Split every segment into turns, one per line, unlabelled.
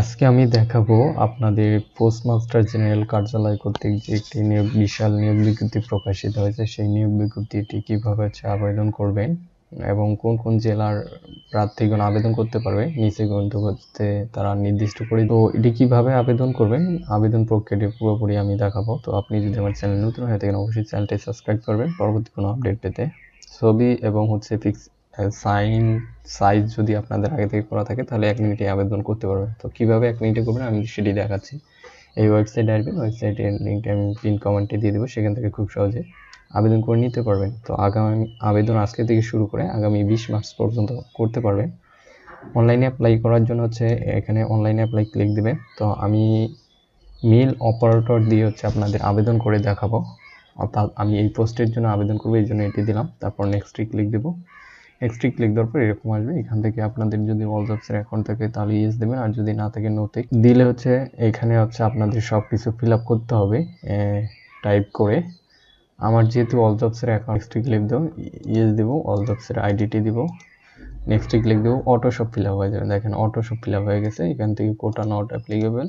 আজকে আমি দেখাবো আপনাদের পোস্টমাস্টার জেনারেল কার্যালয় কর্তৃক যে একটি নিয়োগ, বিশাল নিয়োগ বিজ্ঞপ্তি প্রকাশিত হয়েছে, সেই নিয়োগ বিজ্ঞপ্তিটি কীভাবে হচ্ছে আবেদন করবেন এবং কোন কোন জেলার প্রার্থীগণ আবেদন করতে পারবে, নিচে গ্রন্থ করতে তারা নির্দিষ্ট করে তো এটি কীভাবে আবেদন করবেন, আবেদন প্রক্রিয়াটি পুরোপুরি আমি দেখাবো। তো আপনি যদি আমার চ্যানেল নতুন হয়ে থাকেন, অবশ্যই চ্যানেলটি সাবস্ক্রাইব করবেন। পরবর্তী কোনো আপডেট পেতে ছবি এবং হচ্ছে ফিক্স সাইন সাইজ যদি আপনাদের আগে থেকে করা থাকে, তাহলে এক মিনিটে আবেদন করতে পারবেন। তো কীভাবে এক মিনিটে করবেন আমি সেটি দেখাচ্ছি। এই ওয়েবসাইটে আসবেন ওয়েবসাইটের লিঙ্কটা আমি পিন কমেন্টে দিয়ে দেবো, সেখান থেকে খুব সহজে আবেদন করে নিতে পারবেন। তো আগামী আবেদন আজকে থেকে শুরু করে আগামী বিশ মার্চ পর্যন্ত করতে পারবেন। অনলাইনে অ্যাপ্লাই করার জন্য হচ্ছে, এখানে অনলাইনে অ্যাপ্লাই ক্লিক দেবে। তো আমি মেল অপারেটর দিয়ে হচ্ছে আপনাদের আবেদন করে দেখাবো। অর্থাৎ আমি এই পোস্টের জন্য আবেদন করব, এই জন্য এটি দিলাম। তারপর নেক্সটে ক্লিক দেবো। নেক্সটে ক্লিক দেওয়ার পর এরকম আসবে। এখান থেকে আপনাদের যদি অল জবসের অ্যাকাউন্ট থাকে তাহলে ইয়েস দেবেন, আর যদি না থাকে নোতে দিলে হচ্ছে এখানে হচ্ছে আপনাদের সব কিছু ফিল করতে হবে টাইপ করে। আমার যেহেতু অল জবসের অ্যাকাউন্ট নেক্সটে ক্লিক দেবো ইয়েস দেবো অল জবসের আইডিটি দিব। নেক্সটে ক্লিক দেবো অটো সব ফিল হয়ে যাবে। দেখেন অটো সব ফিল হয়ে গেছে, এখান থেকে কোটা নট অ্যাপ্লিকেবল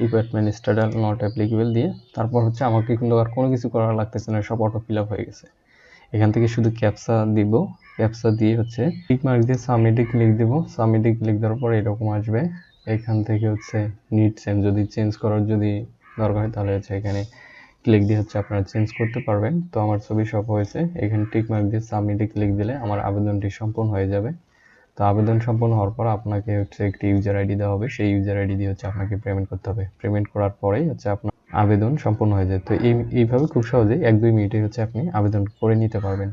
ডিপার্টমেন্ট স্টাডাল নট অ্যাপ্লিকেবল দিয়ে। তারপর হচ্ছে আমাকে কিন্তু আর কোনো কিছু করা লাগতেছে না, সব অটো ফিল হয়ে গেছে। এখান থেকে শুধু ক্যাপসা দিব। ক্যাপসা দিয়ে হচ্ছে টিক মার্ক দিয়ে সাবমিটে ক্লিক দেবো। সাবমিটে ক্লিক দেওয়ার পর এরকম আসবে। এখান থেকে হচ্ছে নিট চেঞ্জ যদি চেঞ্জ করার যদি দরকার হয় তাহলে হচ্ছে এখানে ক্লিক দিয়ে হচ্ছে আপনারা চেঞ্জ করতে পারবেন। তো আমার ছবি সব হয়েছে। এখানে টিক মার্ক দিয়ে সাবমিটে ক্লিক দিলে আমার আবেদনটি সম্পূর্ণ হয়ে যাবে। তো আবেদন সম্পন্ন হওয়ার পর আপনাকে হচ্ছে একটি ইউজার আইডি দেওয়া হবে। সেই ইউজার আইডি দিয়ে হচ্ছে আপনাকে পেমেন্ট করতে হবে। পেমেন্ট করার পরেই হচ্ছে আপনার আবেদন সম্পন্ন হয়ে যায়। তো এই, এইভাবে খুব সহজেই এক দুই মিনিটে হচ্ছে আপনি আবেদন করে নিতে পারবেন।